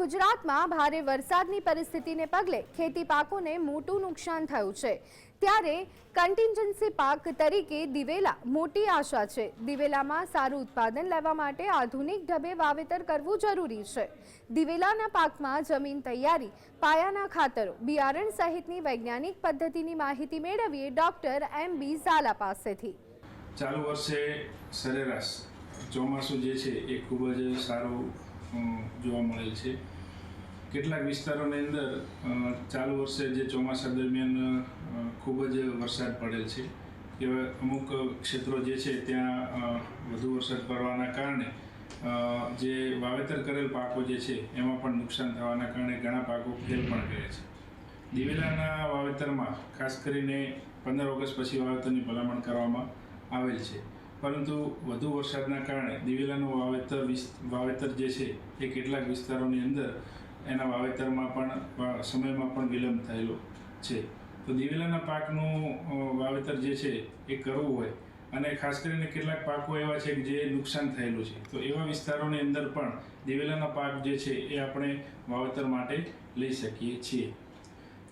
ગુજરાતમાં ભારે વરસાદની પરિસ્થિતિને પગલે ખેતી પાકોને મોટું નુકસાન થયું છે. ત્યારે કન્ટિન્જન્સી પાક તરીકે દિવેલા મોટી આશા છે. દિવેલામાં સારું ઉત્પાદન લેવા માટે આધુનિક ઢબે વાવેતર કરવું જરૂરી છે. દિવેલાના પાકમાં જમીન તૈયારી, પાયાના ખાતરો, બિયારણ સહિતની વૈજ્ઞાનિક પદ્ધતિની માહિતી મેળવીએ ડોક્ટર એમ બી ઝાલા પાસેથી. ચાલુ વર્ષે સરેરાશ ચોમાસું જે છે એ ખૂબ જ સારું જોવા મળેલ છે. કેટલાક વિસ્તારોની અંદર ચાલુ વર્ષે જે ચોમાસા દરમિયાન ખૂબ જ વરસાદ પડેલ છે. એવા અમુક ક્ષેત્રો જે છે, ત્યાં વધુ વરસાદ પડવાના કારણે જે વાવેતર કરેલ પાકો જે છે, એમાં પણ નુકસાન થવાના કારણે ઘણા પાકો ફેલ પણ કરે છે. દિવેલાના વાવેતરમાં, ખાસ કરીને પંદર ઓગસ્ટ પછી વાવેતરની ભલામણ કરવામાં આવેલ છે. પરંતુ વધુ વરસાદના કારણે દિવેલાનું વાવેતર વાવેતર જે છે, એ કેટલાક વિસ્તારોની અંદર એના વાવેતરમાં પણ સમયમાં પણ વિલંબ થયેલો છે. તો દિવેલાના પાકનું વાવેતર જે છે, એ કરવું હોય અને ખાસ કરીને કેટલાક પાકો એવા છે કે જે નુકસાન થયેલું છે. તો એવા વિસ્તારોની અંદર પણ દિવેલાના પાક જે છે, એ આપણે વાવેતર માટે લઈ શકીએ છીએ.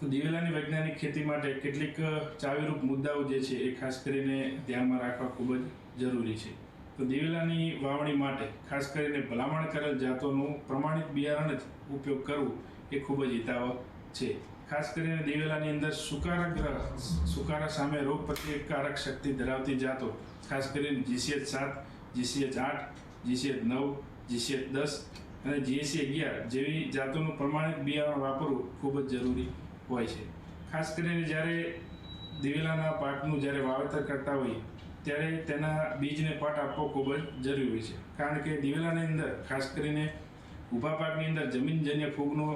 દિવેલાની વૈજ્ઞાનિક ખેતી માટે કેટલીક ચાવીરૂપ મુદ્દાઓ જે છે એ ખાસ કરીને ધ્યાનમાં રાખવા ખૂબ જ જરૂરી છે. તો દિવેલાની વાવણી માટે ખાસ કરીને ભલામણ કરેલ જાતોનું પ્રમાણિત બિયારણ જ ઉપયોગ કરવું એ ખૂબ જ હિતાવ છે. ખાસ કરીને દિવેલાની અંદર સુકારાગ્રહ, સુકારા સામે રોગ પ્રતિકારક શક્તિ ધરાવતી જાતો, ખાસ કરીને જીસીએચ સાત જીસીએચ આઠ જીસીએચ નવ જીસીએચ દસ અને જીએસી અગિયાર જેવી જાતોનું પ્રમાણિત બિયારણ વાપરવું ખૂબ જ જરૂરી હોય છે. ખાસ કરીને જ્યારે દિવેલાના પાકનું જ્યારે વાવેતર કરતા હોઈએ, ત્યારે તેના બીજને પટ આપવો ખૂબ જ જરૂરી છે. કારણ કે દિવેલાની અંદર, ખાસ કરીને ઊભા પાકની અંદર જમીનજન્ય ફૂગનો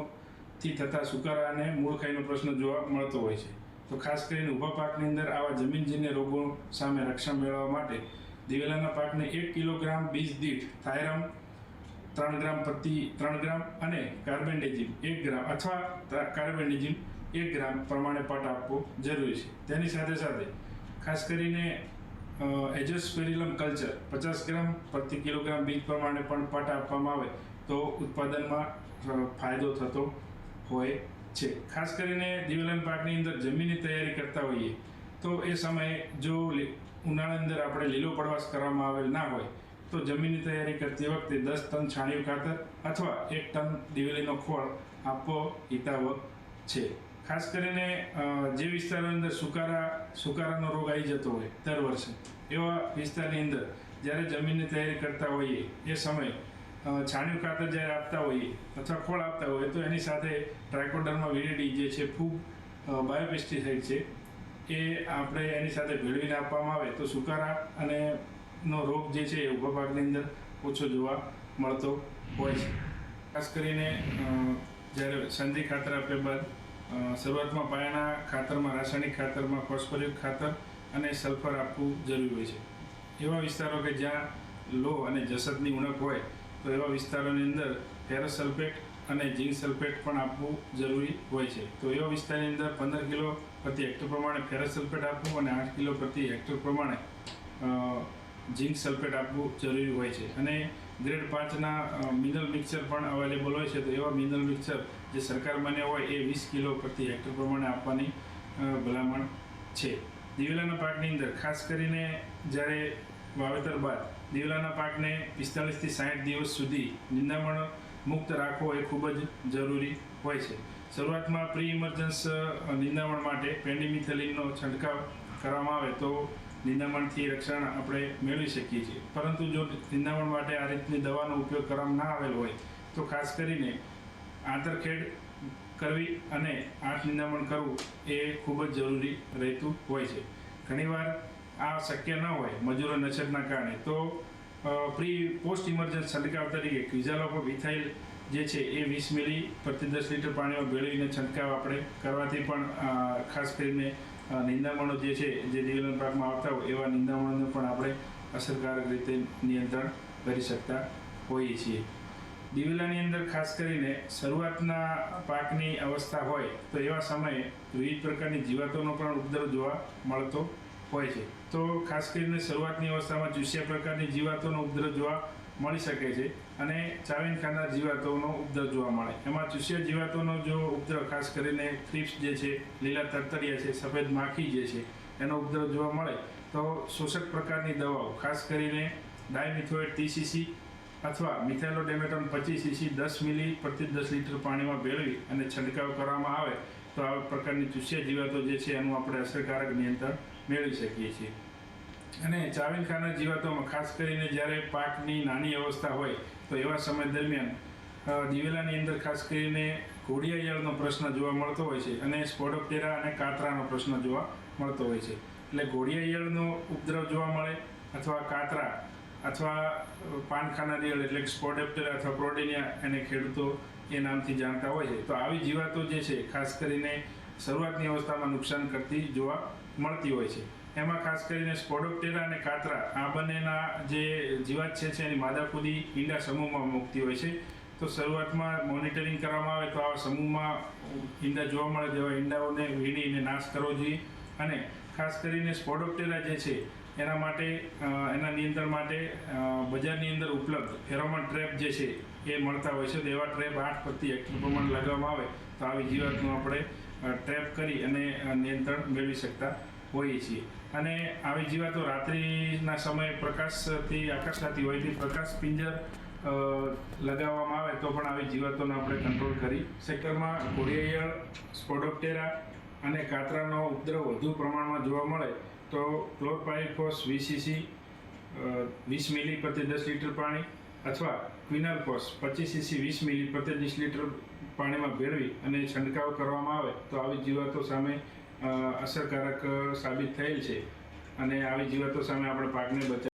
થી થતા સુકારા અને મૂળખાઈનો પ્રશ્ન જોવા મળતો હોય છે. તો ખાસ કરીને ઊભા પાકની અંદર આવા જમીનજન્ય રોગો સામે રક્ષણ મેળવવા માટે દિવેલાના પાકને એક કિલોગ્રામ બીજ દીઠ થાયરમ ત્રણ ગ્રામ પ્રતિ ત્રણ ગ્રામ અને કાર્બેન્ડેજિમ એક ગ્રામ અથવા કાર્બેન્ડેજિમ એક ગ્રામ પ્રમાણે પટ આપવો જરૂરી છે. તેની સાથે સાથે ખાસ કરીને એજોસ્પેરિલમ કલ્ચર, પચાસ ગ્રામ પ્રતિ કિલોગ્રામ બીજ પ્રમાણે પણ પટ આપવામાં આવે તો ઉત્પાદનમાં ફાયદો થતો હોય છે. ખાસ કરીને દિવેલાના પાકની અંદર જમીનની તૈયારી કરતા હોઈએ તો એ સમયે જો ઉનાળાની અંદર આપણે લીલો પડવાશ કરવામાં આવેલ ના હોય તો જમીનની તૈયારી કરતી વખતે દસ ટન છાણિયું ખાતર અથવા એક ટન દિવેલીનો ખોળ આપવો હિતાવહ છે. ખાસ કરીને જે વિસ્તારની અંદર સુકારા, સુકારાનો રોગ આવી જતો હોય દર વર્ષે, એવા વિસ્તારની અંદર જ્યારે જમીનની તૈયારી કરતા હોઈએ એ સમયે છાણિયું ખાતર જ્યારે આપતા હોઈએ અથવા ખોળ આપતા હોઈએ, તો એની સાથે ટ્રાયકોડરમાં વિરિડી જે છે ફૂગ બાયોપેસ્ટિસાઇડ છે, એ આપણે એની સાથે ભેળવીને આપવામાં આવે તો સુકારા અને નો રોગ જે છે એ ઊભા પાકની અંદર ઓછો જોવા મળતો હોય છે. ખાસ કરીને જ્યારે સંધિ ખાતર આપ્યા બાદ શરૂઆતમાં પાયાના ખાતરમાં, રાસાયણિક ખાતરમાં, ફોસ્ફોરિક ખાતર અને સલ્ફર આપવું જરૂરી હોય છે. એવા વિસ્તારો કે જ્યાં લો અને જસદની ઉણપ હોય, તો એવા વિસ્તારોની અંદર ફેરસ સલ્ફેટ અને જીન સલ્ફેટ પણ આપવું જરૂરી હોય છે. તો એવા વિસ્તારની અંદર પંદર કિલો પ્રતિ હેક્ટર પ્રમાણે ફેરસ સલ્ફેટ આપવું અને આઠ કિલો પ્રતિ હેક્ટર પ્રમાણે ઝીંક સલ્ફેટ આપવું જરૂરી હોય છે. અને ગ્રેડ પાંચના મિનરલ મિક્સર પણ અવેલેબલ હોય છે, તો એવા મિનરલ મિક્સર જે સરકાર માન્ય હોય એ વીસ કિલો પ્રતિ હેક્ટર પ્રમાણે આપવાની ભલામણ છે. દિવેલાના પાકની અંદર, ખાસ કરીને જ્યારે વાવેતર બાદ દિવેલાના પાકને પિસ્તાળીસથી સાઠ દિવસ સુધી નિંદામણ મુક્ત રાખવો એ ખૂબ જ જરૂરી હોય છે. શરૂઆતમાં પ્રી ઇમરજન્સ નિંદામણ માટે પેન્ડિમિથેલિનનો છંટકાવ કરવામાં આવે તો નિંદામણથી રક્ષણ આપણે મેળવી શકીએ છીએ. પરંતુ જો નિંદામણ માટે આ રીતની દવાનો ઉપયોગ કરવામાં ના આવેલ હોય, તો ખાસ કરીને આંતરખેડ કરવી અને આઠ નિંદામણ કરવું એ ખૂબ જ જરૂરી રહેતું હોય છે. ઘણીવાર આ શક્ય ન હોય મજૂરો નછતના કારણે. તો પ્રી પોસ્ટ ઇમરજન્સ છંટકાવ તરીકે ક્વિઝાલોપો વિથાઇલ જે છે એ વીસ મિલી પ્રતિ દસ લીટર પાણીમાં ભેળવીને છંટકાવ આપણે કરવાથી પણ ખાસ કરીને નિંદામણો જે છે, જે દિવેલાના પાકમાં આવતા હોય, એવા નિંદામણોને પણ આપણે અસરકારક રીતે નિયંત્રણ કરી શકતા હોઈએ છીએ. દિવેલાની અંદર ખાસ કરીને શરૂઆતના પાકની અવસ્થા હોય, તો એવા સમયે વિવિધ પ્રકારની જીવાતોનો પણ ઉપદ્રવ જોવા મળતો હોય છે. તો ખાસ કરીને શરૂઆતની અવસ્થામાં ચૂસ્યા પ્રકારની જીવાતોનો ઉપદ્રવ જોવા મળી શકે છે અને ચાવીન ખાનાર જીવાતોનો ઉપદ્રવ જોવા મળે. એમાં ચૂસિયા જીવાતોનો જો ઉપદ્રવ ખાસ કરીને થ્રીપ્સ જે છે, લીલા તરતરિયા છે, સફેદ માખી જે છે, એનો ઉપદ્રવ જોવા મળે, તો શોષક પ્રકારની દવાઓ, ખાસ કરીને ડાયમિથોએટ ટીસીસી અથવા મિથેલોડેમેટોન પચીસ સીસી દસ મિલી પ્રતિ દસ લીટર પાણીમાં ભેળવી અને છંટકાવ કરવામાં આવે, તો આ પ્રકારની ચૂસિયા જીવાતો જે છે, એનું આપણે અસરકારક નિયંત્રણ મેળવી શકીએ છીએ. અને ચાવીન ખાના જીવાતોમાં, ખાસ કરીને જ્યારે પાકની નાની અવસ્થા હોય, તો એવા સમય દરમિયાન દિવેલાની અંદર ખાસ કરીને ઘોડિયા ઈયળનો પ્રશ્ન જોવા મળતો હોય છે અને સ્પોડોપ્ટેરા અને કાતરાનો પ્રશ્ન જોવા મળતો હોય છે. એટલે ઘોડિયા ઈયળનો ઉપદ્રવ જોવા મળે અથવા કાતરા અથવા પાનખાના ખાનાર એટલે સ્પોડેપ્ટેરા અથવા પ્રોડિનિયા એને ખેડૂતો એ નામથી જાણતા હોય છે. તો આવી જીવાતો જે છે, ખાસ કરીને શરૂઆતની અવસ્થામાં નુકસાન કરતી જોવા મળતી હોય છે. એમાં ખાસ કરીને સ્પોડોપ્ટેરા અને કાતરા, આ બંનેના જે જીવાત છે એની માદાકુદી ઈંડા સમૂહમાં મૂકતી હોય છે. તો શરૂઆતમાં મોનિટરિંગ કરવામાં આવે તો આવા સમૂહમાં ઈંડા જોવા મળે તેવા ઈંડાઓને વીણીને નાશ કરવો જોઈએ. અને ખાસ કરીને સ્પોડોપ્ટેરા જે છે, એના માટે એના નિયંત્રણ માટે બજારની અંદર ઉપલબ્ધ ફેરોમોન ટ્રેપ જે છે, એ મળતા હોય છે. તેવા ટ્રેપ આઠ પ્રતિ હેક્ટર પ્રમાણે લગાવવામાં આવે તો આવી જીવાતનું આપણે ટ્રેપ કરી અને નિયંત્રણ મેળવી શકતા હોઈએ છીએ. અને આવી જીવાતો રાત્રિના સમયે પ્રકાશથી આકર્ષાતી હોય તે પ્રકાશ પિંજર લગાવવામાં આવે તો પણ આવી જીવાતોને આપણે કંટ્રોલ કરી સેક્ટરમાં ઘોડિયાળ સ્પોડોપ્ટેરા અને કાતરાનો ઉપદ્રવ વધુ પ્રમાણમાં જોવા મળે તો ક્લોરપાયફોસ વીસીસી વીસ મિલી પ્રતિ દસ લીટર પાણી અથવા ક્વિનાલકોસ પચીસ સીસી વીસ મિલી પ્રતિ દસ લીટર પાણીમાં ભેળવી અને છંટકાવ કરવામાં આવે તો આવી જીવાતો સામે અસરકારક સાબિત થયેલ છે. અને આવી જીવાતો સામે આપણે પાકને બચાવ